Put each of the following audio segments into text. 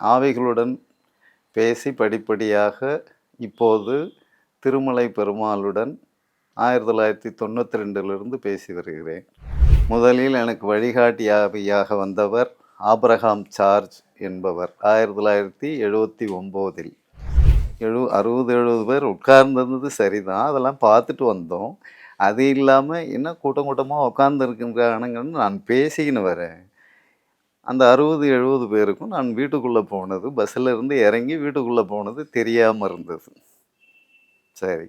ஆவிகளுடன் பேசி படிப்படியாக இப்போது திருமலை பெருமாளுடன் ஆயிரத்தி தொள்ளாயிரத்தி தொண்ணூற்றி ரெண்டிலிருந்து பேசி வருகிறேன். முதலில் எனக்கு வழிகாட்டியாக வந்தவர் ஆப்ரஹாம் சார்ஜ் என்பவர். ஆயிரத்தி தொள்ளாயிரத்தி எழுபத்தி ஒம்போதில். எழு அறுபது எழுபது பேர் உட்கார்ந்திருந்தது சரிதான். அதெல்லாம் பார்த்துட்டு வந்தோம். அது இல்லாமல் என்ன கூட்டம் கூட்டமாக உட்காந்துருக்கின்றானுங்கன்னு நான் பேசிக்கின்னு வரேன். அந்த அறுபது எழுபது பேருக்கும் நான் வீட்டுக்குள்ளே போனது. பஸ்ஸில் இருந்து இறங்கி வீட்டுக்குள்ளே போனது தெரியாமல் இருந்தது. சரி.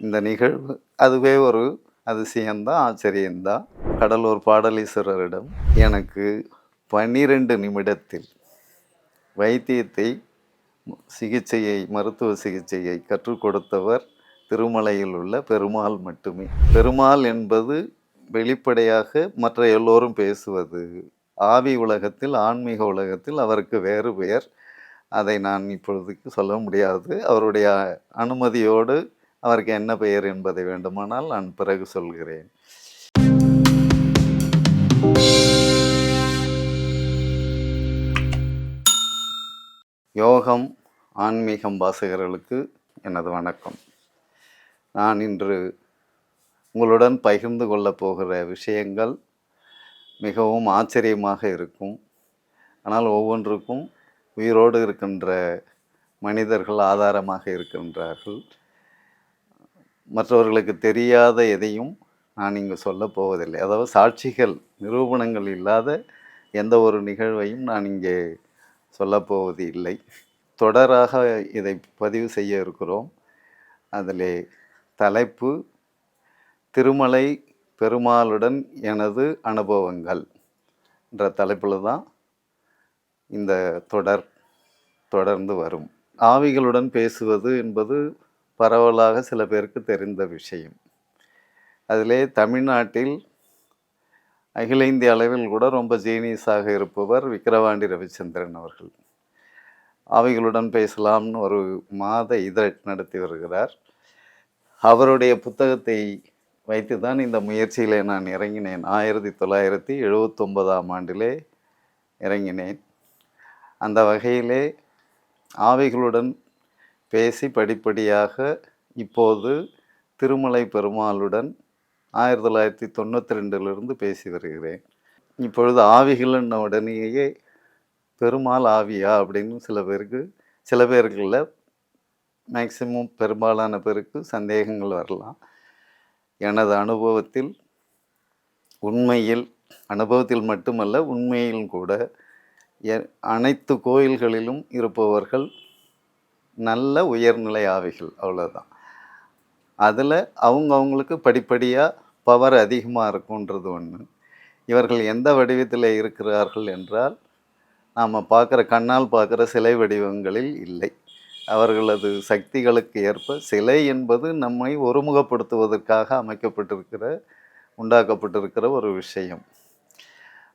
இந்த நிகழ்வு அதுவே ஒரு அதிசயம்தான் ஆச்சரியம்தான். கடலூர் பாடலீஸ்வரரிடம் எனக்கு பன்னிரெண்டு நிமிடத்தில் வைத்தியத்தை சிகிச்சையை மருத்துவ சிகிச்சையை கற்றுக் கொடுத்தவர் திருமலையில் உள்ள பெருமாள் மட்டுமே. பெருமாள் என்பது வெளிப்படையாக மற்ற எல்லோரும் பேசுவது ஆவி உலகத்தில் ஆன்மீக உலகத்தில் அவருக்கு வேறு பெயர். அதை நான் இப்பொழுதுக்கு சொல்ல முடியாது. அவருடைய அனுமதியோடு அவருக்கு என்ன பெயர் என்பதை வேண்டுமானால் நான் பிறகு சொல்கிறேன். யோகம் ஆன்மீகம் வாசகர்களுக்கு எனது வணக்கம். நான் இன்று உங்களுடன் பகிர்ந்து கொள்ளப் போகிற விஷயங்கள் மிகவும் ஆச்சரியமாக இருக்கும். ஆனால் ஒவ்வொன்றுக்கும் உயிரோடு இருக்கின்ற மனிதர்கள் ஆதாரமாக இருக்கின்றார்கள். மற்றவர்களுக்கு தெரியாத எதையும் நான் இங்கு சொல்லப்போவதில்லை அதாவது சாட்சிகள் நிரூபணங்கள் இல்லாத எந்த ஒரு நிகழ்வையும் நான் இங்கே சொல்லப்போவது இல்லை. தொடராக இதை பதிவு செய்ய இருக்கிறோம். அதிலே தலைப்பு திருமலை பெருமாளுடன் எனது அனுபவங்கள் என்ற தலைப்பில் தான் இந்த தொடர் தொடர்ந்து வரும். ஆவிகளுடன் பேசுவது என்பது பரவலாக சில பேருக்கு தெரிந்த விஷயம். அதிலே தமிழ்நாட்டில் அகில இந்திய அளவில் கூட ரொம்ப ஜீனியஸாக இருப்பவர் விக்கிரவாண்டி ரவிச்சந்திரன் அவர்கள். ஆவிகளுடன் பேசலாம்னு ஒரு மாத இதழ் நடத்தி வருகிறார். அவருடைய புத்தகத்தை வைத்து தான் இந்த முயற்சியில் நான் இறங்கினேன். ஆயிரத்தி தொள்ளாயிரத்தி எழுபத்தொன்பதாம் ஆண்டிலே இறங்கினேன். அந்த வகையிலே ஆவிகளுடன் பேசி படிப்படியாக இப்போது திருமலை பெருமாளுடன் ஆயிரத்தி தொள்ளாயிரத்தி தொண்ணூற்றி ரெண்டிலிருந்து பேசி வருகிறேன். இப்பொழுது ஆவிகள்ன உடனேயே பெருமாள் ஆவியா அப்படின்னு சில பேருக்கு சில பேருக்குள்ள மேக்சிமம் பெரும்பாலான பேருக்கு சந்தேகங்கள் வரலாம். எனது அனுபவத்தில் உண்மையில் அனுபவத்தில் மட்டுமல்ல உண்மையில் கூட எ- அனைத்து கோயில்களிலும் இருப்பவர்கள் நல்ல உயர்நிலை ஆவிகள் அவ்வளோதான் அதில் அவங்க அவங்களுக்கு படிப்படியாக பவர் அதிகமாக இருக்குன்றது ஒன்று இவர்கள் எந்த வடிவத்தில் இருக்கிறார்கள் என்றால் நாம் பார்க்குற கண்ணால் பார்க்குற சிலை வடிவங்களில் இல்லை. அவர்களது சக்திகளுக்கு ஏற்ப சிலை என்பது நம்மை ஒருமுகப்படுத்துவதற்காக அமைக்கப்பட்டிருக்கிற உண்டாக்கப்பட்டிருக்கிற ஒரு விஷயம்.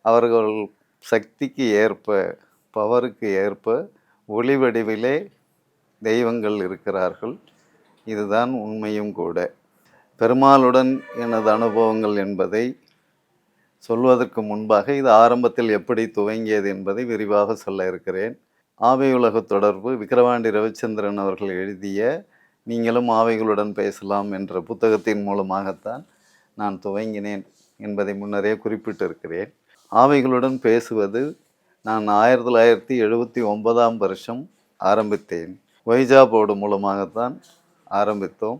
அவர்கள் சக்திக்கு ஏற்ப பவருக்கு ஏற்ப ஒளி வடிவிலே தெய்வங்கள் இருக்கிறார்கள். இதுதான் உண்மையும் கூட. பெருமாளுடன் எனது அனுபவங்கள் என்பதை சொல்வதற்கு முன்பாக இது ஆரம்பத்தில் எப்படி துவங்கியது என்பதை விரிவாக சொல்ல இருக்கிறேன். ஆவையுலக தொடர்பு விக்கிரவாண்டி ரவிச்சந்திரன் அவர்கள் எழுதிய நீங்களும் ஆவைகளுடன் பேசலாம் என்ற புத்தகத்தின் மூலமாகத்தான் நான் துவங்கினேன் என்பதை முன்னரே குறிப்பிட்டிருக்கிறேன். ஆவைகளுடன் பேசுவது நான் ஆயிரத்தி தொள்ளாயிரத்தி எழுபத்தி ஒன்பதாம் வருஷம் ஆரம்பித்தேன். ஒய்ஜா போர்டு மூலமாகத்தான் ஆரம்பித்தோம்.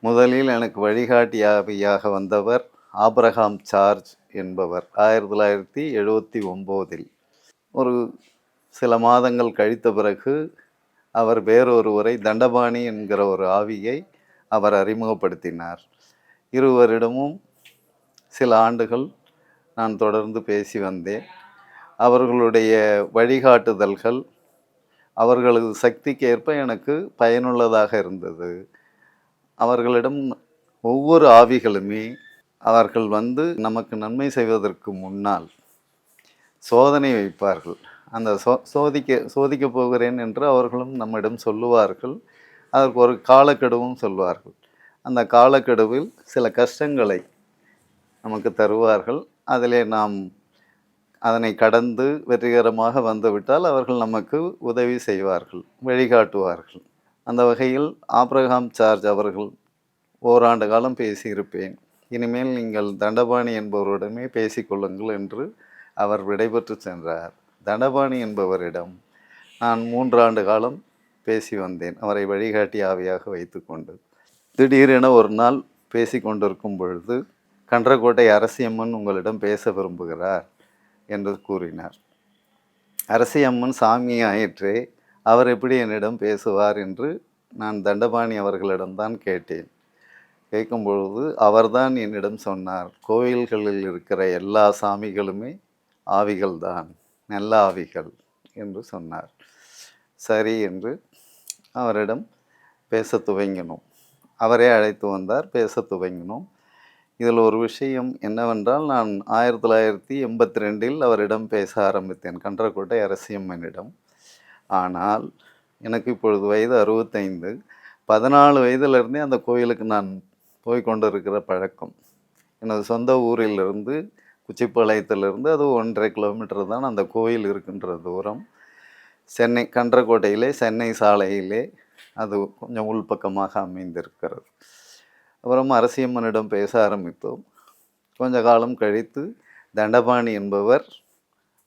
முதலில் எனக்கு வழிகாட்டியாவையாக வந்தவர் ஆப்ரஹாம் சார்ஜ் என்பவர் ஆயிரத்தி தொள்ளாயிரத்தி எழுபத்தி ஒம்போதில். ஒரு சில மாதங்கள் கழித்த பிறகு அவர் வேறொருவரை தண்டபாணி என்கிற ஒரு ஆவியை அவர் அறிமுகப்படுத்தினார். இருவரிடமும் சில ஆண்டுகள் நான் தொடர்ந்து பேசி வந்தேன். அவர்களுடைய வழிகாட்டுதல்கள் அவர்களது சக்திக்கு ஏற்ப எனக்கு பயனுள்ளதாக இருந்தது. அவர்களிடம் ஒவ்வொரு ஆவிகளுமே அவர்கள் வந்து நமக்கு நன்மை செய்வதற்கு முன்னால் சோதனை வைப்பார்கள். அந்த சோ சோதிக்க சோதிக்க போகிறேன் என்று அவர்களும் நம்மிடம் சொல்லுவார்கள். அதற்கு ஒரு காலக்கெடுவும் சொல்வார்கள். அந்த காலக்கெடுவில் சில கஷ்டங்களை நமக்கு தருவார்கள். அதிலே நாம் அதனை கடந்து வெற்றிகரமாக வந்துவிட்டால் அவர்கள் நமக்கு உதவி செய்வார்கள் வழிகாட்டுவார்கள். அந்த வகையில் ஆப்ரஹாம் சார்ஜ் அவர்கள் ஓராண்டு காலம் பேசியிருப்பேன். இனிமேல் நீங்கள் தண்டபாணி என்பவரிடமே பேசிக்கொள்ளுங்கள் என்று அவர் விடைபெற்று சென்றார். தண்டபாணி என்பவரிடம் நான் மூன்றாண்டு காலம் பேசி வந்தேன். அவரை வழிகாட்டி ஆவியாக வைத்துக்கொண்டு திடீரென ஒரு நாள் பேசி கொண்டிருக்கும் பொழுது கன்றக்கோட்டை அரசியம்மன் உங்களிடம் பேச விரும்புகிறார் என்று கூறினார். அரசியம்மன் சாமி ஆயிற்றே அவர் எப்படி என்னிடம் பேசுவார் என்று நான் தண்டபாணி அவர்களிடம்தான் கேட்டேன். கேட்கும் பொழுது அவர்தான் என்னிடம் சொன்னார் கோயில்களில் இருக்கிற எல்லா சாமிகளுமே ஆவிகள்தான். நல்ல ஆவிகள் என்று சொன்னார். சரி என்று அவரிடம் பேச துவங்கினோம். அவரே அழைத்து வந்தார் பேச துவங்கினோம். இதில் ஒரு விஷயம் என்னவென்றால் நான் ஆயிரத்தி தொள்ளாயிரத்தி எண்பத்தி ரெண்டில் அவரிடம் பேச ஆரம்பித்தேன் கன்றக்கோட்டை அரசியம்மனிடம். ஆனால் எனக்கு இப்பொழுது வயது அறுபத்தைந்து பதினாலு வயதிலிருந்தே அந்த கோயிலுக்கு நான் போய் கொண்டிருக்கிற பழக்கம். எனது சொந்த ஊரிலிருந்து குச்சிப்பாளையத்திலிருந்து அது ஒன்றரை கிலோமீட்டர் தான் அந்த கோயில் இருக்கின்ற தூரம். சென்னை கன்றக்கோட்டையிலே சென்னை சாலையிலே அது கொஞ்சம் உள்பக்கமாக அமைந்திருக்கிறது. அப்புறம் அரசியம்மனிடம் பேச ஆரம்பித்தோம். கொஞ்ச காலம் கழித்து தண்டபாணி என்பவர்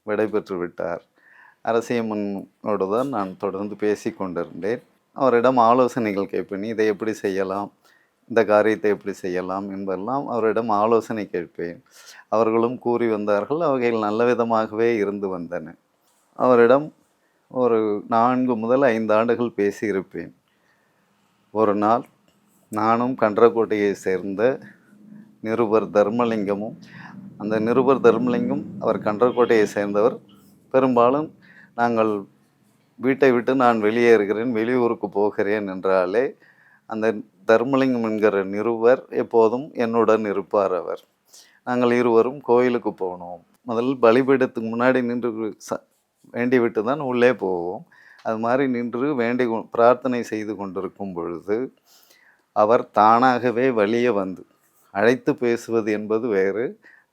விடைபெற்று விட்டார். அரசியம்மனோடு தான் நான் தொடர்ந்து பேசி கொண்டிருந்தேன் அவரிடம் ஆலோசனைகள் கேட்பேன் இதை எப்படி செய்யலாம்? இந்த காரியத்தை எப்படி செய்யலாம் என்பதெல்லாம் அவரிடம் ஆலோசனை கேட்பேன். அவர்களும் கூறி வந்தார்கள் அவைகள் நல்ல விதமாகவே இருந்து வந்தன. அவரிடம் ஒரு நான்கு முதல் ஐந்து ஆண்டுகள் பேசியிருப்பேன். ஒரு நாள் நானும் கன்றக்கோட்டையை சேர்ந்த நிருபர் தர்மலிங்கமும் அந்த நிருபர் தர்மலிங்கம் அவர் கன்றக்கோட்டையை சேர்ந்தவர். பெரும்பாலும் நாங்கள் வீட்டை விட்டு நான் வெளியேறுகிறேன் வெளியூருக்கு போகிறேன் என்றாலே அந்த தர்மலிங்கம் என்கிற நிருபர் எப்போதும் என்னுடன் இருப்பார் அவர். நாங்கள் இருவரும் கோயிலுக்கு போனோம். முதல் பலிபீடத்துக்கு முன்னாடி நின்று ச வேண்டி விட்டு தான் உள்ளே போவோம். அது மாதிரி நின்று வேண்டி பிரார்த்தனை செய்து கொண்டிருக்கும் பொழுது அவர் தானாகவே வெளியே வந்து அழைத்து பேசுவது என்பது வேறு.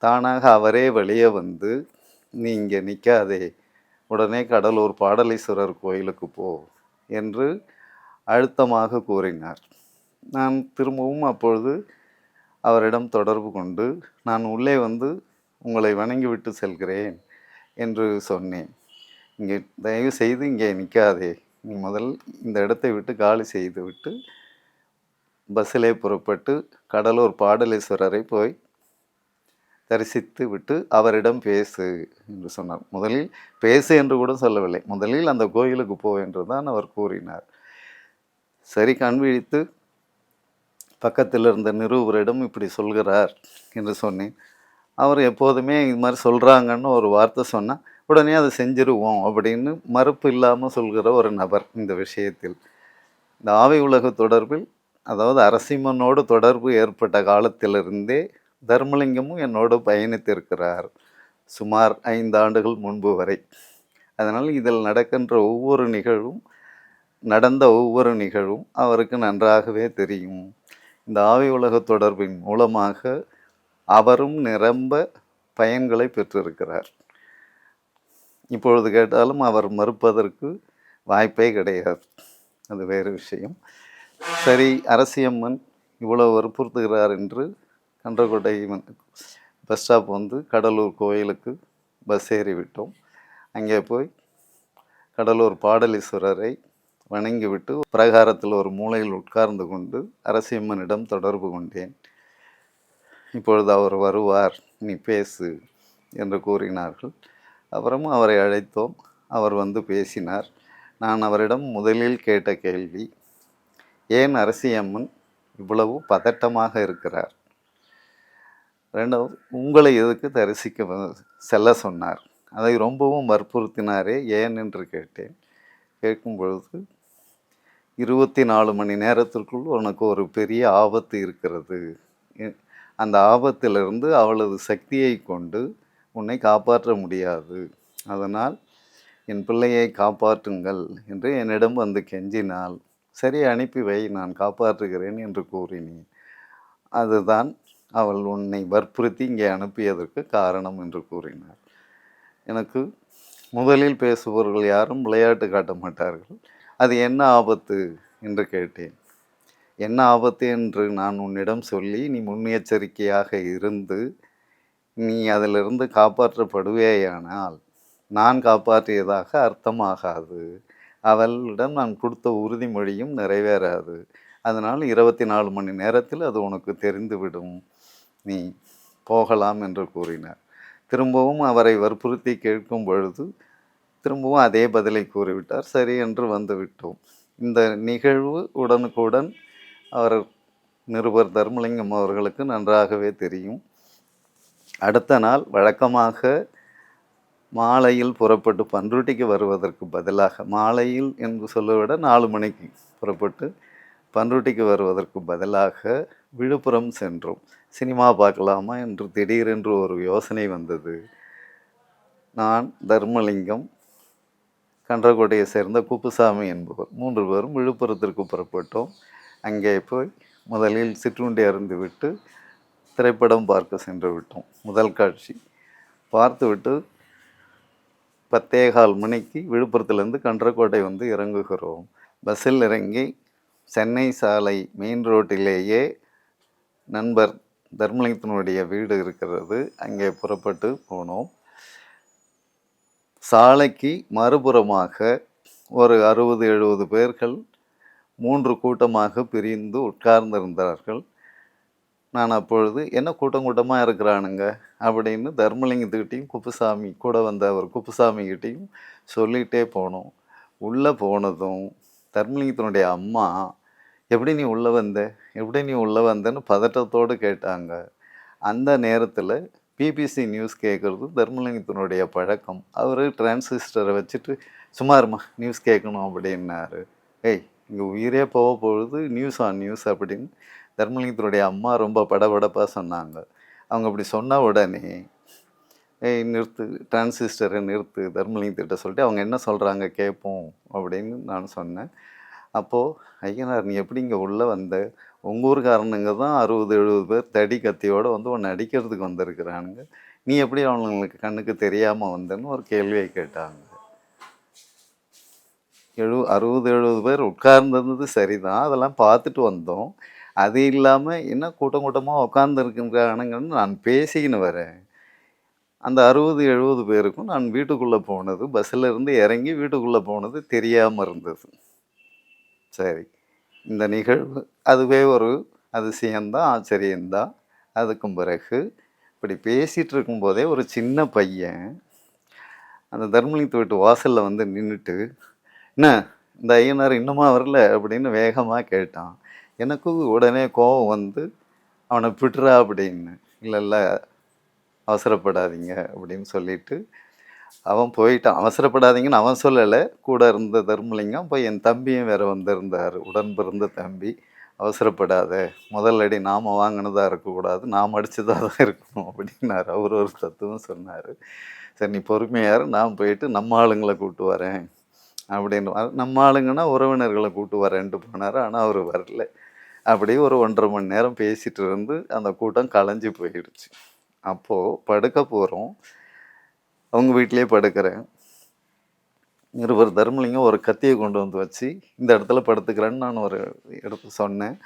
தானாக அவரே வெளியே வந்து நீ இங்கே நிற்காதே. உடனே கடலூர் பாடலீஸ்வரர் கோயிலுக்கு போ என்று அழுத்தமாக கூறினார். நான் திரும்பவும் அப்பொழுது அவரிடம் தொடர்பு கொண்டு நான் உள்ளே வந்து உங்களை வணங்கிவிட்டு செல்கிறேன் என்று சொன்னேன். இங்கே தயவு செய்து இங்கே நிற்காதே. நீ முதல் இந்த இடத்தை விட்டு காலி செய்து விட்டு பஸ்ஸிலே புறப்பட்டு கடலூர் பாடலேஸ்வரரை போய் தரிசித்து விட்டு அவரிடம் பேசு என்று சொன்னார். முதலில் பேசு என்று கூட சொல்லவில்லை. முதலில் அந்த கோயிலுக்கு போ என்று தான் அவர் கூறினார். சரி கண் விழித்து பக்கத்தில் இருந்த நிருபரிடம் இப்படி சொல்கிறார் என்று சொன்னேன். அவர் எப்போதுமே இது மாதிரி சொல்கிறாங்கன்னு ஒரு வார்த்தை சொன்னால் உடனே அதை செஞ்சிருவோம் அப்படின்னு மறுப்பு இல்லாமல் சொல்கிற ஒரு நபர் இந்த விஷயத்தில். இந்த ஆவி உலக தொடர்பில் அதாவது அரசிம்மனோடு தொடர்பு ஏற்பட்ட காலத்திலிருந்தே தர்மலிங்கமும் என்னோடு பயணித்திருக்கிறார் சுமார் ஐந்து ஆண்டுகள் முன்பு வரை. அதனால் இதில் நடக்கின்ற ஒவ்வொரு நிகழ்வும் நடந்த ஒவ்வொரு நிகழ்வும் அவருக்கு நன்றாகவே தெரியும். இந்த ஆவி உலக தொடர்பின் மூலமாக அவரும் நிரம்ப பயன்களை பெற்றிருக்கிறார். இப்பொழுது கேட்டாலும் அவர் மறுப்பதற்கு வாய்ப்பே கிடையாது. அது வேறு விஷயம். சரி அரசியம்மன் இவ்வளோ வற்புறுத்துகிறார் என்று கன்றகோட்டை பஸ் ஸ்டாப் வந்து கடலூர் கோயிலுக்கு பஸ் ஏறி விட்டோம் அங்கே போய் கடலூர் பாடலீஸ்வரரை வணங்கிவிட்டு பிரகாரத்தில் ஒரு மூலையில் உட்கார்ந்து கொண்டு அரசியம்மனிடம் தொடர்பு கொண்டேன். இப்பொழுது அவர் வருவார் நீ பேசு என்று கூறினார்கள். அப்புறமும் அவரை அழைத்தோம். அவர் வந்து பேசினார். நான் அவரிடம் முதலில் கேட்ட கேள்வி ஏன் அரசியம்மன் இவ்வளவு பதட்டமாக இருக்கிறார்? ரெண்டாவது உங்களை எதுக்கு தரிசிக்க செல்ல சொன்னார்? அதை ரொம்பவும் வற்புறுத்தினாரே ஏன் என்று கேட்டேன். கேட்கும் பொழுது இருபத்தி நாலு மணி நேரத்திற்குள் உனக்கு ஒரு பெரிய ஆபத்து இருக்கிறது. அந்த ஆபத்திலிருந்து அவளது சக்தியை கொண்டு உன்னை காப்பாற்ற முடியாது. அதனால் என் பிள்ளையை காப்பாற்றுங்கள் என்று என்னிடம் வந்து கெஞ்சினாள். சரி அனுப்பி வை நான் காப்பாற்றுகிறேன் என்று கூறினேன். அதுதான் அவள் உன்னை வற்புறுத்தி இங்கே அனுப்பியதற்கு காரணம் என்று கூறினார் எனக்கு முதலில் பேசுபவர்கள் யாரும் விளையாட்டு காட்ட மாட்டார்கள். அது என்ன ஆபத்து என்று கேட்டேன். என்ன ஆபத்து என்று நான் உன்னிடம் சொல்லி நீ முன்னெச்சரிக்கையாக இருந்து நீ அதிலிருந்து காப்பாற்றப்படுவேயானால் நான் காப்பாற்றியதாக அர்த்தமாகாது. அவளிடம் நான் கொடுத்த உறுதிமொழியும் நிறைவேறாது. அதனால் இருபத்தி நாலு மணி நேரத்தில் அது உனக்கு தெரிந்துவிடும். நீ போகலாம் என்று கூறினார். திரும்பவும் அவரை வற்புறுத்தி கேட்கும் பொழுது திரும்பவும் அதே பதிலை கூறிவிட்டார். சரி என்று வந்துவிட்டோம். இந்த நிகழ்வு உடனுக்குடன் அவர் நிருபர் தர்மலிங்கம் அவர்களுக்கு நன்றாகவே தெரியும். அடுத்த நாள் வழக்கமாக மாலையில் புறப்பட்டு பன்ருட்டிக்கு வருவதற்கு பதிலாக மாலையில் என்று சொல்லுவிட நாலு மணிக்கு புறப்பட்டு பன்ருட்டிக்கு வருவதற்கு பதிலாக விழுப்புரம் சென்றோம். சினிமா பார்க்கலாமா என்று திடீரென்று ஒரு யோசனை வந்தது. நான் தர்மலிங்கம் கன்றக்கோட்டையை சேர்ந்த குப்புசாமி என்பவர். மூன்று பேரும் விழுப்புரத்திற்கு புறப்பட்டோம். அங்கே போய் முதலில் சிற்றுண்டி அருந்து விட்டு திரைப்படம் பார்க்க சென்று விட்டோம். முதல் காட்சி பார்த்துவிட்டு பத்தேகால் மணிக்கு விழுப்புரத்துலேருந்து கன்றக்கோட்டை வந்து இறங்குகிறோம். பஸ்ஸில் இறங்கி சென்னை சாலை மெயின் ரோட்டிலேயே நண்பர் தர்மலிங்கத்தினுடைய வீடு இருக்கிறது. அங்கே புறப்பட்டு போனோம். சாலைக்கு மறுபுறமாக ஒரு அறுபது எழுபது பேர்கள் மூன்று கூட்டமாக பிரிந்து உட்கார்ந்திருந்தார்கள். நான் அப்பொழுது என்ன கூட்டம் கூட்டமாக இருக்கிறானுங்க? அப்படின்னு தர்மலிங்கத்துக்கிட்டையும் குப்புசாமி கூட வந்த அவர் குப்புசாமிக்கிட்டையும் சொல்லிகிட்டே போனோம். உள்ளே போனதும் தர்மலிங்கத்தினுடைய அம்மா எப்படி நீ உள்ளே வந்த? எப்படி நீ உள்ளே வந்தேன்னு பதட்டத்தோடு கேட்டாங்க. அந்த நேரத்தில் பிபிசி நியூஸ் கேட்குறது தர்மலிங்கத்தினுடைய பழக்கம். அவர் டிரான்சிஸ்டரை வச்சுட்டு சும்மாருமா நியூஸ் கேட்கணும் அப்படின்னாரு. ஏய் இங்கே உயிரே போக பொழுது நியூஸ் ஆன் நியூஸ் அப்படின்னு தர்மலிங்கத்தினுடைய அம்மா ரொம்ப படபடப்பாக சொன்னாங்க. அவங்க அப்படி சொன்ன உடனே ஏய் நிறுத்து டிரான்சிஸ்டரை நிறுத்து தர்மலிங்கத்திட்ட சொல்லிட்டு அவங்க என்ன சொல்கிறாங்க கேட்போம் அப்படின்னு நான் சொன்னேன். அப்போது ஐயனார் நீ எப்படி இங்கே உள்ளே வந்த? உங்கள் ஊருக்காரனுங்க தான் அறுபது எழுபது பேர் தடி கத்தியோடு வந்து உன்னை அடிக்கிறதுக்கு வந்திருக்கிறானுங்க. நீ எப்படி அவங்களுக்கு கண்ணுக்கு தெரியாமல் வந்தேன்னு ஒரு கேள்வியை கேட்டாங்க. எழு அறுபது எழுபது பேர் உட்கார்ந்திருந்தது சரிதான். அதெல்லாம் பார்த்துட்டு வந்தோம். அது இல்லாமல் என்ன கூட்டம் கூட்டமாக உட்காந்துருக்குறானுங்கன்னு நான் பேசிக்கின்னு வரேன். அந்த அறுபது எழுபது பேருக்கும் நான் வீட்டுக்குள்ளே போனது. பஸ்ஸில் இருந்து இறங்கி வீட்டுக்குள்ளே போனது தெரியாமல் இருந்தது. சரி. இந்த நிகழ்வு அதுவே ஒரு அதிசயம்தான் ஆச்சரியம்தான். அதுக்கும் பிறகு இப்படி பேசிகிட்டு இருக்கும்போதே ஒரு சின்ன பையன் அந்த தர்மலிங்கத்து வீட்டு வாசலில் வந்து நின்றுட்டு என்ன இந்த ஐயனார் இன்னுமா வரல? அப்படின்னு வேகமாக கேட்டான். எனக்கு உடனே கோபம் வந்து அவனை விட்டுறா அப்படின்னு. இல்லை இல்லை அவசரப்படாதீங்க அப்படின்னு சொல்லிட்டு அவன் போயிட்டான். அவசரப்படாதீங்கன்னு அவன் சொல்லலை. கூட இருந்த தர்மலிங்கம் போய் என் தம்பியும் வேற வந்திருந்தார். உடன் பிறந்த தம்பி. அவசரப்படாத. முதல் அடி நாம் வாங்கினதாக இருக்கக்கூடாது. நாம் அடிச்சதாக தான் இருக்கணும் அப்படின்னாரு. அவர் ஒரு தத்துவம் சொன்னார். சரி நீ பொறுமையாரு நான் போயிட்டு நம்ம ஆளுங்களை கூப்பிட்டு வரேன். அப்படின்னு. நம்ம ஆளுங்கன்னா உறவினர்களை கூப்பிட்டு வரேன்ட்டு போனார். ஆனால் அவர் வரல. அப்படியே ஒரு ஒன்றரை மணி நேரம் பேசிகிட்டு இருந்து அந்த கூட்டம் கலைஞ்சு போயிடுச்சு. அப்போது படுக்க போகிறோம் அவங்க வீட்டிலே படுக்கிறேன். இருவர் தர்மலிங்கம் ஒரு கத்தியை கொண்டு வந்து வச்சு இந்த இடத்துல படுத்துக்கிறேன்னு நான் ஒரு இடத்து சொன்னேன்.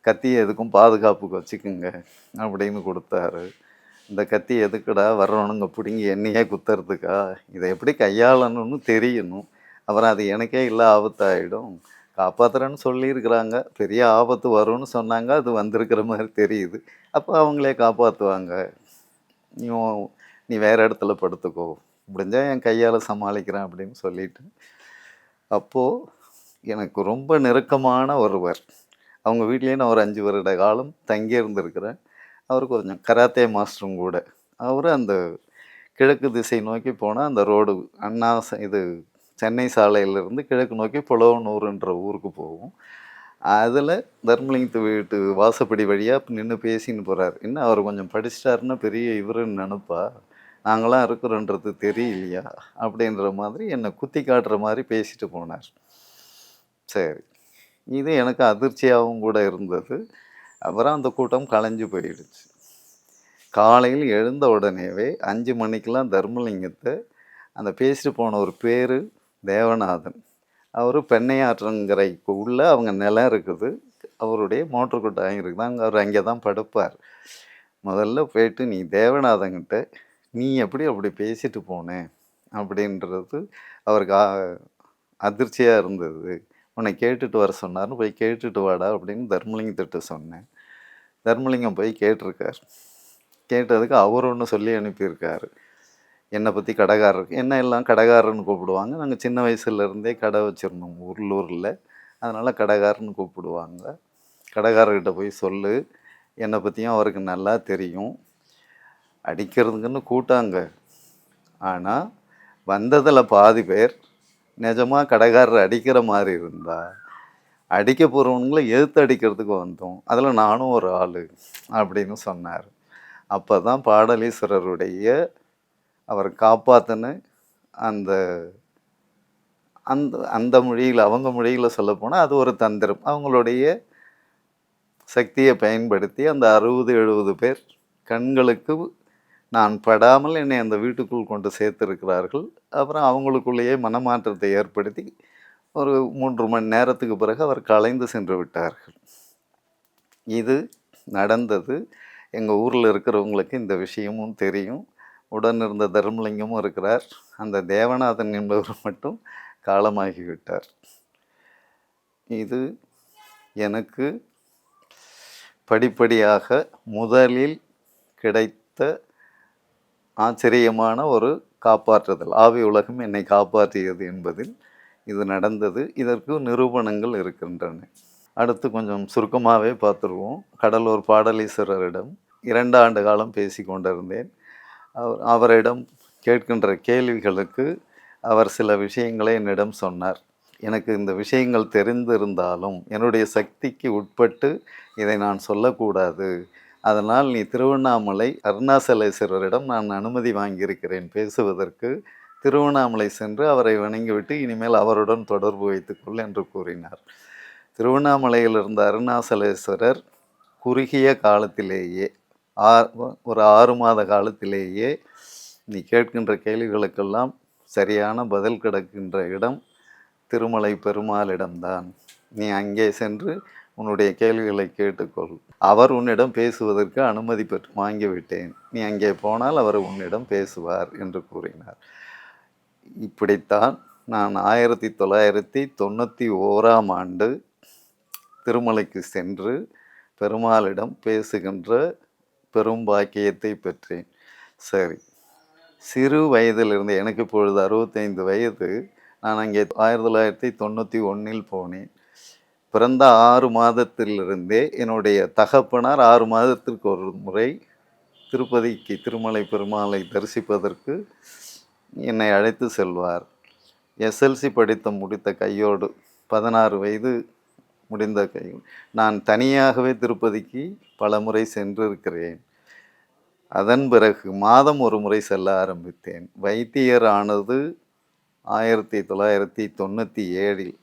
கத்தியை எதுக்கும் பாதுகாப்புக்கு வச்சுக்குங்க அப்படின்னு கொடுத்தாரு. இந்த கத்தி எதுக்குடா வர்றவனுங்க பிடிங்கி என்னையே குத்துறதுக்கா? இதை எப்படி கையாளணும்னு தெரியணும். அப்புறம் அது எனக்கே இல்லை ஆபத்தாயிடும். காப்பாற்றுறேன்னு சொல்லியிருக்கிறாங்க. பெரிய ஆபத்து வரும்னு சொன்னாங்க. அது வந்திருக்கிற மாதிரி தெரியுது. அப்போ அவங்களே காப்பாற்றுவாங்க இவன் நீ வேறு இடத்துல படுத்துக்கோ. முடிஞ்சா என் கையால் சமாளிக்கிறேன் அப்படின்னு சொல்லிட்டு. அப்போது எனக்கு ரொம்ப நெருக்கமான ஒருவர். அவங்க வீட்லேயே நான் ஒரு அஞ்சு வருட காலம் தங்கியிருந்திருக்கிறேன் அவர் கொஞ்சம் கராத்தே மாஸ்டரும் கூட. அவர் அந்த கிழக்கு திசை நோக்கி போனால் அந்த ரோடு அண்ணா இது சென்னை சாலையிலேருந்து கிழக்கு நோக்கி புலவனூருன்ற ஊருக்கு போகும் அதில் தர்மலிங்கத்து வீட்டு வாசப்படி வழியாக நின்று பேசின்னு போகிறார் இன்னும் அவர் கொஞ்சம் படிச்சிட்டாருன்னா பெரிய இவருன்னு நினப்பா. நாங்களாம் இருக்கிறோன்றது தெரியலையா? அப்படின்ற மாதிரி என்னை குத்தி காட்டுற மாதிரி பேசிட்டு போனார். சரி. இது எனக்கு அதிர்ச்சியாகவும் கூட இருந்தது. அப்புறம் அந்த கூட்டம் கலைஞ்சு போயிடுச்சு. காலையில் எழுந்த உடனேவே அஞ்சு மணிக்கெலாம் தர்மலிங்கத்தை அந்த பேசிட்டு போன ஒரு பேர் தேவநாதன். அவர் பெண்ணையாற்றங்கரை இப்போ உள்ளே அவங்க நிலம் இருக்குது. அவருடைய மோட்டர் கொட்டாயம் இருக்குது. அங்கே அவர் அங்கே தான் படுப்பார். முதல்ல போயிட்டு நீ தேவநாதன்கிட்ட நீ எப்படி அப்படி பேசிட்டு போனேன் அப்படின்றது அவருக்கு ஆ- இருந்தது. உன்னை கேட்டுட்டு வர சொன்னார்னு போய் கேட்டுட்டு வாடா அப்படின்னு தர்மலிங்கத்திட்ட சொன்னேன். தர்மலிங்கம் போய் கேட்டிருக்கார். கேட்டதுக்கு அவர் ஒன்று சொல்லி அனுப்பியிருக்காரு. என்னை பற்றி கடைக்காரர் என்ன எல்லாம் கடைக்காரர்னு கூப்பிடுவாங்க? நாங்கள் சின்ன வயசுலேருந்தே கடை வச்சுருந்தோம் உள்ளூரில் அதனால் கடைக்காரர்னு கூப்பிடுவாங்க. கடைக்காரர்கிட்ட போய் சொல்லு. என்னை பற்றியும் அவருக்கு நல்லா தெரியும். அடிக்கிறதுக்குன்னு கூட்டாங்க. ஆனால் வந்ததில் பாதி பேர் நிஜமாக கடைக்காரர் அடிக்கிற மாதிரி இருந்தால் அடிக்க போகிறவங்கள எதிர்த்து அடிக்கிறதுக்கு வந்தோம். அதில் நானும் ஒரு ஆள் அப்படின்னு சொன்னார். அப்போ தான் பாடலீஸ்வரருடைய அவர் காப்பாத்தின அந்த அந்த அந்த மொழியில் அவங்க மொழியில் சொல்லப்போனால் அது ஒரு தந்திரம். அவங்களுடைய சக்தியை பயன்படுத்தி அந்த அறுபது எழுபது பேர் கண்களுக்கு நான் படாமல் என்னை அந்த வீட்டுக்குள் கொண்டு சேர்த்திருக்கிறார்கள். அப்புறம் அவங்களுக்குள்ளேயே மனமாற்றத்தை ஏற்படுத்தி ஒரு மூன்று மணி நேரத்துக்கு பிறகு அவர் கலைந்து சென்று விட்டார்கள். இது நடந்தது. எங்கள் ஊரில் இருக்கிறவங்களுக்கு இந்த விஷயமும் தெரியும். உடன் இருந்த தர்மலிங்கமும் இருக்கிறார். அந்த தேவநாதன் என்பவர் மட்டும் காலமாகிவிட்டார் இது எனக்கு படிப்படியாக முதலில் கிடைத்த ஆச்சரியமான ஒரு காப்பாற்றுதல். ஆவி உலகம் என்னை காப்பாற்றியது என்பதில் இது நடந்தது. இதற்கு நிரூபணங்கள் இருக்கின்றன. அடுத்து கொஞ்சம் சுருக்கமாகவே பார்த்துருவோம். கடலூர் பாடலீஸ்வரரிடம் இரண்டு ஆண்டு காலம் பேசி கொண்டிருந்தேன். அவர் அவரிடம் கேட்கின்ற கேள்விகளுக்கு அவர் சில விஷயங்களை என்னிடம் சொன்னார். எனக்கு இந்த விஷயங்கள் தெரிந்திருந்தாலும் என்னுடைய சக்திக்கு உட்பட்டு இதை நான் சொல்லக்கூடாது. அதனால் நீ திருவண்ணாமலை அருணாசலேஸ்வரரிடம் நான் அனுமதி வாங்கியிருக்கிறேன் பேசுவதற்கு. திருவண்ணாமலை சென்று அவரை வணங்கிவிட்டு இனிமேல் அவருடன் தொடர்பு வைத்துக்கொள் என்று கூறினார். திருவண்ணாமலையில் இருந்த அருணாசலேஸ்வரர் குறுகிய காலத்திலேயே ஆ ஒரு ஆறு மாத காலத்திலேயே நீ கேட்கின்ற கேள்விகளுக்கெல்லாம் சரியான பதில் கிடக்கின்ற இடம் திருமலை பெருமாளிடம்தான். நீ அங்கே சென்று உன்னுடைய கேள்விகளை கேட்டுக்கொள். அவர் உன்னிடம் பேசுவதற்கு அனுமதி பெற்று வாங்கிவிட்டேன். நீ அங்கே போனால் அவர் உன்னிடம் பேசுவார் என்று கூறினார். இப்படித்தான் நான் ஆயிரத்தி தொள்ளாயிரத்தி தொண்ணூற்றி ஓராம் ஆண்டு திருமலைக்கு சென்று பெருமாளிடம் பேசுகின்ற பெரும் பாக்கியத்தை பெற்றேன். சரி. சிறு வயதிலிருந்து எனக்கு இப்பொழுது அறுபத்தைந்து வயது. நான் அங்கே ஆயிரத்தி தொள்ளாயிரத்தி தொண்ணூற்றி ஒன்றில் போனேன். பிறந்த ஆறு மாதத்திலிருந்தே என்னுடைய தகப்பனார் ஆறு மாதத்திற்கு ஒரு முறை திருப்பதிக்கு திருமலை பெருமாளை தரிசிப்பதற்கு என்னை அழைத்து செல்வார். எஸ்எல்சி படித்த முடித்த கையோடு பதினாறு வயது முடிந்த கை நான் தனியாகவே திருப்பதிக்கு பல முறை சென்றிருக்கிறேன். அதன் பிறகு மாதம் ஒரு முறை செல்ல ஆரம்பித்தேன். வைத்தியர் ஆனது ஆயிரத்தி தொள்ளாயிரத்தி தொண்ணூற்றி ஏழில்.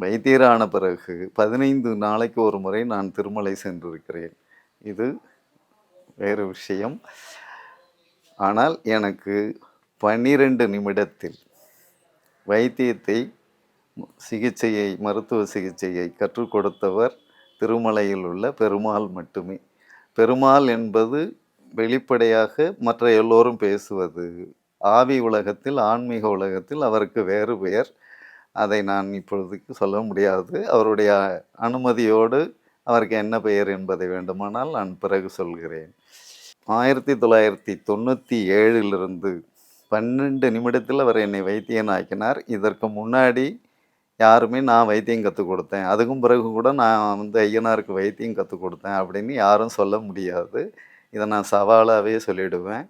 வைத்தியரான பிறகு பதினைந்து நாளைக்கு ஒரு முறை நான் திருமலை சென்றிருக்கிறேன். இது வேறு விஷயம். ஆனால் எனக்கு பன்னிரண்டு நிமிடத்தில் வைத்தியத்தை சிகிச்சையை மருத்துவ சிகிச்சையை கற்றுக் கொடுத்தவர் திருமலையில் உள்ள பெருமாள் மட்டுமே. பெருமாள் என்பது வெளிப்படையாக மற்ற எல்லோரும் பேசுவது. ஆவி உலகத்தில் ஆன்மீக உலகத்தில் அவருக்கு வேறு பெயர். அதை நான் இப்பொழுதுக்கு சொல்ல முடியாது. அவருடைய அனுமதியோடு அவருக்கு என்ன பெயர் என்பதை வேண்டுமானால் நான் பிறகு சொல்கிறேன். ஆயிரத்தி தொள்ளாயிரத்தி தொண்ணூற்றி ஏழிலிருந்து பன்னெண்டு நிமிடத்தில் அவர் என்னை வைத்தியன் ஆக்கினார். இதற்கு முன்னாடி யாருமே நான் வைத்தியம் கற்றுக் கொடுத்தேன். அதுக்கும் பிறகு கூட நான் வந்து ஐயனாருக்கு வைத்தியம் கற்றுக் கொடுத்தேன் அப்படின்னு யாரும் சொல்ல முடியாது. இதை நான் சவாலாகவே சொல்லிவிடுவேன்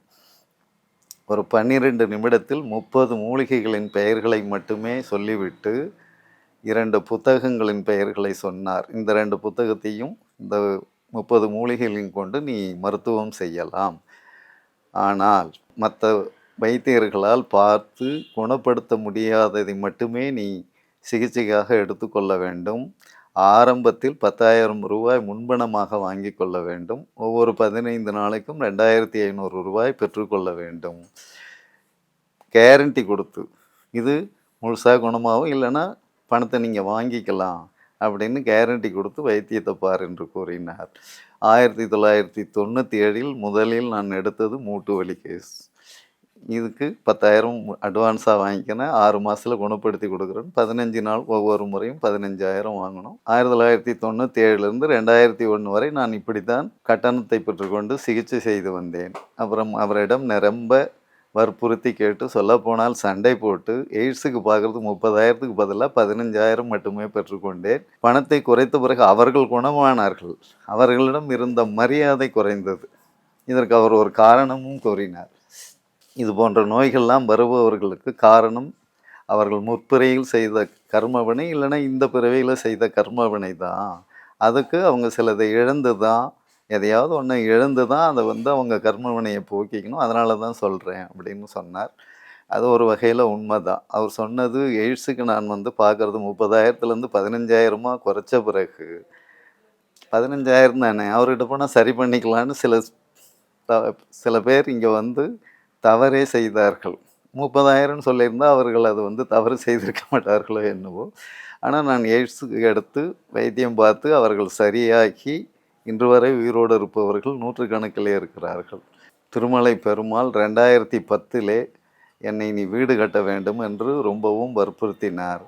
ஒரு பன்னிரெண்டு நிமிடத்தில் முப்பது மூலிகைகளின் பெயர்களை மட்டுமே சொல்லிவிட்டு இரண்டு புத்தகங்களின் பெயர்களை சொன்னார். இந்த ரெண்டு புத்தகத்தையும் இந்த முப்பது மூலிகைகளையும் கொண்டு நீ மருத்துவம் செய்யலாம். ஆனால் மற்ற வைத்தியர்களால் பார்த்து குணப்படுத்த முடியாததை மட்டுமே நீ சிகிச்சைக்காக எடுத்துக்கொள்ள வேண்டும். ஆரம்பத்தில் பத்தாயிரம் ரூபாய் முன்பணமாக வாங்கி கொள்ள வேண்டும். ஒவ்வொரு பதினைந்து நாளைக்கும் ரெண்டாயிரத்தி ஐநூறு ரூபாய் பெற்றுக்கொள்ள வேண்டும். கேரண்டி கொடுத்து. இது முழுசாக குணமாகும் இல்லைன்னா பணத்தை நீங்கள் வாங்கிக்கலாம் அப்படின்னு கேரண்டி கொடுத்து வைத்தியத்தை பார் என்று கூறினார். ஆயிரத்தி தொள்ளாயிரத்தி தொண்ணூற்றி ஏழில் முதலில் நான் எடுத்தது மூட்டு வலி கேஸ் இதுக்கு பத்தாயிரம் அட்வான்ஸாக வாங்கிக்கினேன் ஆறு மாதத்தில் குணப்படுத்தி கொடுக்குறேன். பதினஞ்சு நாள் ஒவ்வொரு முறையும் பதினஞ்சாயிரம் வாங்கணும். ஆயிரத்தி தொள்ளாயிரத்தி தொண்ணூற்றி ஏழுலேருந்து ரெண்டாயிரத்தி ஒன்று வரை நான் இப்படித்தான் கட்டணத்தை பெற்றுக்கொண்டு சிகிச்சை செய்து வந்தேன். அப்புறம் அவரிடம் நிரம்ப வற்புறுத்தி கேட்டு சொல்லப்போனால் சண்டை போட்டு எய்ட்ஸுக்கு பார்க்குறது முப்பதாயிரத்துக்கு பதிலாக பதினஞ்சாயிரம் மட்டுமே பெற்றுக்கொண்டேன். பணத்தை குறைத்த பிறகு அவர்கள் குணமானார்கள். அவர்களிடம் இருந்த மரியாதை குறைந்தது. இதற்கு அவர் ஒரு காரணமும் கூறினார். இது போன்ற நோய்கள்லாம் வருபவர்களுக்கு காரணம் அவர்கள் முற்பிறையில் செய்த கர்மவினை இல்லைன்னா இந்த பிறவியில் செய்த கர்மவினை தான். அதுக்கு அவங்க சிலதை இழந்து தான் எதையாவது ஒன்று இழந்து தான் அதை வந்து அவங்க கர்மவினையை போக்கிக்கணும். அதனால தான் சொல்கிறேன் அப்படின்னு சொன்னார். அது ஒரு வகையில் உண்மை தான். அவர் சொன்னது எய்ட்ஸுக்கு நான் வந்து பார்க்குறது முப்பதாயிரத்துலேருந்து பதினஞ்சாயிரமாக குறைச்ச பிறகு. பதினஞ்சாயிரம் தானே? அவர்கிட்ட போனால் சரி பண்ணிக்கலான்னு சில சில பேர் இங்கே வந்து தவறே செய்தார்கள். முப்பதாயிரம்னு சொல்லியிருந்தால் அவர்கள் அது வந்து தவறு செய்திருக்க மாட்டார்களோ என்னவோ. ஆனால் நான் எய்ட்ஸுக்கு எடுத்து வைத்தியம் பார்த்து அவர்கள் சரியாக்கி இன்று வரை உயிரோடு இருப்பவர்கள் நூற்றுக்கணக்கிலே இருக்கிறார்கள். திருமலை பெருமாள் ரெண்டாயிரத்தி பத்திலே என்னை நீ வீடு கட்ட வேண்டும் என்று ரொம்பவும் வற்புறுத்தினார்.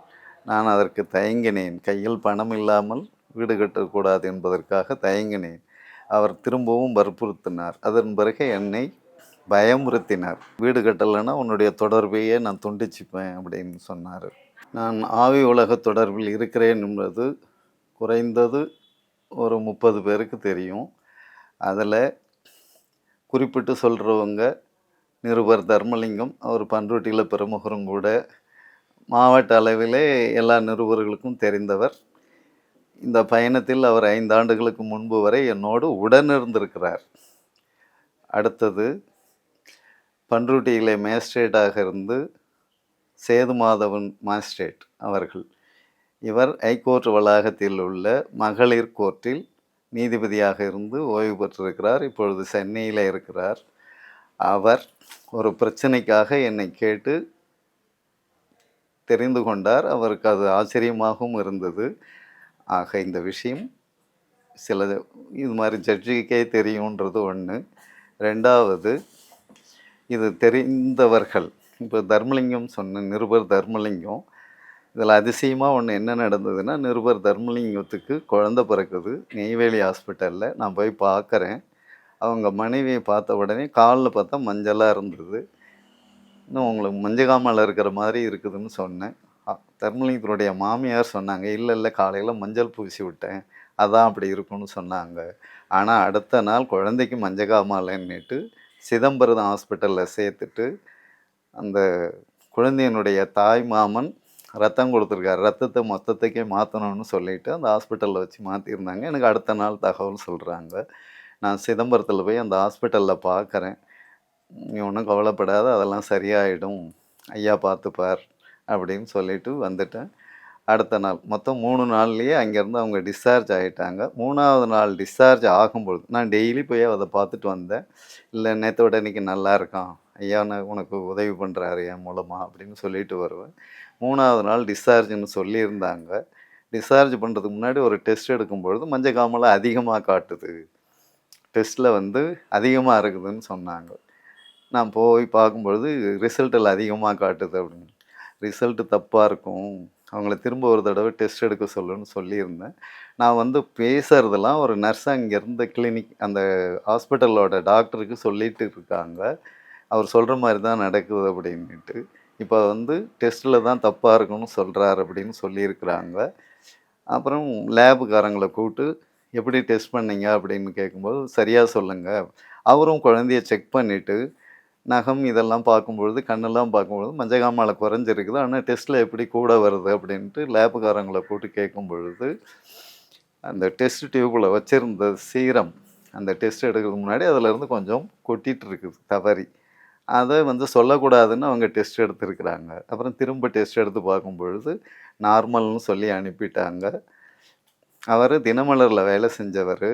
நான் அதற்கு தயங்கினேன். கையில் பணம் இல்லாமல் வீடு கட்டக்கூடாது என்பதற்காக தயங்கினேன். அவர் திரும்பவும் வற்புறுத்தினார். அதன் பிறகு என்னை பயமுறுத்தினார். வீடு கட்டலைன்னா உன்னுடைய தொடர்பையே நான் துண்டிச்சுப்பேன் அப்படின்னு சொன்னார். நான் ஆவி உலக தொடர்பில் இருக்கிறேன் என்பது குறைந்தது ஒரு முப்பது பேருக்கு தெரியும். அதில் குறிப்பிட்டு சொல்கிறவங்க நிருபர் தர்மலிங்கம் அவர் பண்ருட்டியில் பிரமுகரும் கூட மாவட்ட அளவிலே எல்லா நிருபர்களுக்கும் தெரிந்தவர். இந்த பயணத்தில் அவர் ஐந்து ஆண்டுகளுக்கு முன்பு வரை என்னோடு உடனிருந்திருக்கிறார் அடுத்தது பண்ருட்டியிலே மேஸ்ட்ரேட்டாக இருந்து சேது மாதவன் மாஸ்ட்ரேட் அவர்கள். இவர் ஐகோர்ட் வளாகத்தில் உள்ள மகளிர் கோர்ட்டில் நீதிபதியாக இருந்து ஓய்வு பெற்றிருக்கிறார். இப்பொழுது சென்னையில் இருக்கிறார். அவர் ஒரு பிரச்சனைக்காக என்னை கேட்டு தெரிந்து கொண்டார். அவருக்கு அது ஆச்சரியமாகவும் இருந்தது. ஆக இந்த விஷயம் சில இது மாதிரி ஜட்ஜுக்கே தெரியுன்றது ஒன்று ரெண்டாவது இது தெரிந்தவர்கள். இப்போ தர்மலிங்கம் சொன்ன நிருபர் தர்மலிங்கம் இதில் அதிசயமாக ஒன்று என்ன நடந்ததுன்னா நிருபர் தர்மலிங்கத்துக்கு குழந்த பிறக்குது நெய்வேலி ஹாஸ்பிட்டலில். நான் போய் பார்க்குறேன் அவங்க மனைவியை பார்த்த உடனே காலில் பார்த்தா மஞ்சளாக இருந்தது. இன்னும் உங்களுக்கு மஞ்சகாமல் இருக்கிற மாதிரி இருக்குதுன்னு சொன்னேன். தர்மலிங்கத்தினுடைய மாமியார் சொன்னாங்க இல்லை இல்லை காலையில் மஞ்சள் பூசி விட்டேன். அதான் அப்படி இருக்கும்னு சொன்னாங்க. ஆனால் அடுத்த நாள் குழந்தைக்கு மஞ்சகாமலைன்னுட்டு சிதம்பரம் ஹாஸ்பிட்டலில் சேர்த்துட்டு அந்த குழந்தையினுடைய தாய் மாமன் ரத்தம் கொடுத்துருக்காரு. ரத்தத்தை மொத்தத்துக்கே மாற்றணும்னு சொல்லிட்டு அந்த ஹாஸ்பிட்டலில் வச்சு மாற்றிருந்தாங்க எனக்கு அடுத்த நாள் தகவல் சொல்கிறாங்க நான் சிதம்பரத்தில் போய் அந்த ஹாஸ்பிட்டலில் பார்க்குறேன் நீ ஒன்றும் கவலைப்படாத அதெல்லாம் சரியாயிடும். ஐயா பார்த்துப்பார் அப்படின்னு சொல்லிட்டு வந்துட்டேன். அடுத்த நாள். மொத்தம் மூணு நாள்லேயே அங்கேருந்து அவங்க டிஸ்சார்ஜ் ஆகிட்டாங்க மூணாவது நாள் டிஸ்சார்ஜ் ஆகும்பொழுது நான் டெய்லி போய் அதை பார்த்துட்டு வந்தேன். இல்லை நேற்றோட இன்னைக்கு நல்லா இருக்கான். ஐயா நான் உனக்கு உதவி பண்ணுறாரு என் மூலமாக அப்படின்னு சொல்லிட்டு வருவேன். மூணாவது நாள் டிஸ்சார்ஜ்னு சொல்லியிருந்தாங்க. டிஸ்சார்ஜ் பண்ணுறதுக்கு முன்னாடி ஒரு டெஸ்ட் எடுக்கும்பொழுது மஞ்சள் காமலை அதிகமாக காட்டுது. டெஸ்ட்டில் வந்து அதிகமாக இருக்குதுன்னு சொன்னாங்க. நான் போய் பார்க்கும்பொழுது ரிசல்ட்டில் அதிகமாக காட்டுது அப்படின்னு. ரிசல்ட்டு தப்பாக இருக்கும். அவங்கள திரும்ப ஒரு தடவை டெஸ்ட் எடுக்க சொல்லுன்னு சொல்லியிருந்தேன். நான் வந்து பேசுகிறதெல்லாம் ஒரு நர்ஸ் அங்கேருந்த கிளினிக் அந்த ஹாஸ்பிட்டலோட டாக்டருக்கு சொல்லிட்டு இருக்காங்க. அவர் சொல்கிற மாதிரி தான் நடக்குது அப்படின்ட்டு இப்போ வந்து டெஸ்ட்டில் தான் தப்பாக இருக்குன்னு சொல்கிறார் அப்படின்னு சொல்லியிருக்கிறாங்க. அப்புறம் லேபுக்காரங்களை கூப்பிட்டு எப்படி டெஸ்ட் பண்ணீங்க? அப்படின்னு கேட்கும்போது சரியாக சொல்லுங்கள் அவரும் குழந்தைய செக் பண்ணிவிட்டு நகம் இதெல்லாம் பார்க்கும்பொழுது கண்ணெல்லாம் பார்க்கும்பொழுது மஞ்சகாமால குறைஞ்சிருக்குது. ஆனால் டெஸ்ட்டில் எப்படி கூட வருது அப்படின்ட்டு லேபுக்காரங்களை போட்டு கேட்கும் பொழுது அந்த டெஸ்ட் டியூப்பில் வச்சுருந்த சீரம் அந்த டெஸ்ட் எடுக்கிறதுக்கு முன்னாடி அதிலேருந்து கொஞ்சம் கொட்டிகிட்டு இருக்குது தவறி. அதை வந்து சொல்லக்கூடாதுன்னு அவங்க டெஸ்ட் எடுத்திருக்கிறாங்க. அப்புறம் திரும்ப டெஸ்ட் எடுத்து பார்க்கும் பொழுது நார்மல்னு சொல்லி அனுப்பிட்டாங்க. அவர் தினமலரில் வேலை செஞ்சவர்.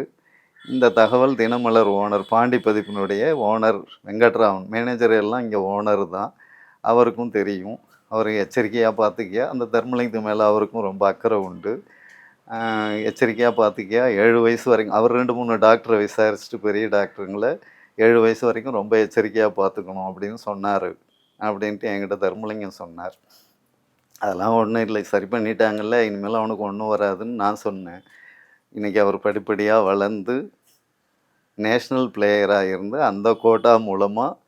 இந்த தகவல் தினமலர் ஓனர் பாண்டி பதிப்பினுடைய ஓனர் வெங்கட்ராமன். மேனேஜர் எல்லாம் இங்கே ஓனர் தான். அவருக்கும் தெரியும். அவர் எச்சரிக்கையாக பார்த்துக்கியா அந்த தர்மலிங்கத்து மேலே அவருக்கும் ரொம்ப அக்கறை உண்டு. எச்சரிக்கையாக பார்த்துக்கியா ஏழு வயசு வரைக்கும் அவர் ரெண்டு மூணு டாக்டரை விசாரிச்சுட்டு பெரிய டாக்டருங்களை ஏழு வயசு வரைக்கும் ரொம்ப எச்சரிக்கையாக பார்த்துக்கணும் அப்படின்னு சொன்னார். அப்படின்ட்டு என்கிட்ட தர்மலிங்கம் சொன்னார். அதெல்லாம் ஒன்றும் இல்லை. சரி பண்ணிட்டாங்கல்ல. இனிமேல் அவனுக்கு ஒன்றும் வராதுன்னு நான் சொன்னேன். இன்றைக்கி அவர் படிப்படியாக வளர்ந்து நேஷ்னல் பிளேயராக இருந்து அந்த கோட்டா மூலமாக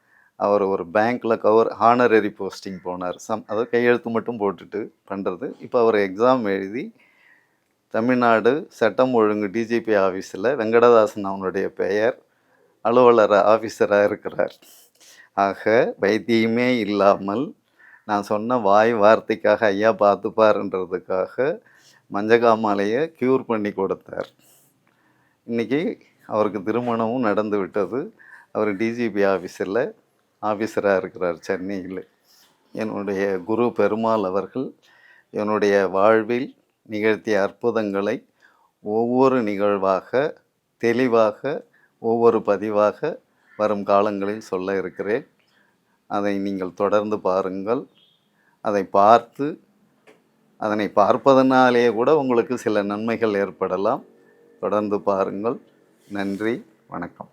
அவர் ஒரு பேங்க்கில் கவர் ஹானரரி போஸ்டிங் போனார். சம் அதாவது கையெழுத்து மட்டும் போட்டுட்டு பண்ணுறது இப்போ அவர் எக்ஸாம் எழுதி தமிழ்நாடு சட்டம் ஒழுங்கு டிஜிபி ஆஃபீஸில் வெங்கடதாசன் அவனுடைய பெயர் அலுவலர் ஆஃபீஸராக இருக்கிறார். ஆக வைத்தியமே இல்லாமல் நான் சொன்ன வாய் வார்த்தைக்காக ஐயா பார்த்துப்பாருன்றதுக்காக மஞ்சகாமாலையை க்யூர் பண்ணி கொடுத்தார். இன்றைக்கி அவருக்கு திருமணமும் நடந்து விட்டது. அவர் டிஜிபி ஆஃபீஸில் ஆஃபீஸராக இருக்கிறார் சென்னையில். என்னுடைய குரு பெருமாள் அவர்கள் என்னுடைய வாழ்வில் நிகழ்த்திய அற்புதங்களை ஒவ்வொரு நிகழ்வாக தெளிவாக ஒவ்வொரு பதிவாக வரும் காலங்களில் சொல்ல இருக்கிறேன். அதை நீங்கள் தொடர்ந்து பாருங்கள். அதை பார்த்து அதனை பார்ப்பதனாலேயே கூட உங்களுக்கு சில நன்மைகள் ஏற்படலாம். தொடர்ந்து பாருங்கள். நன்றி. வணக்கம்.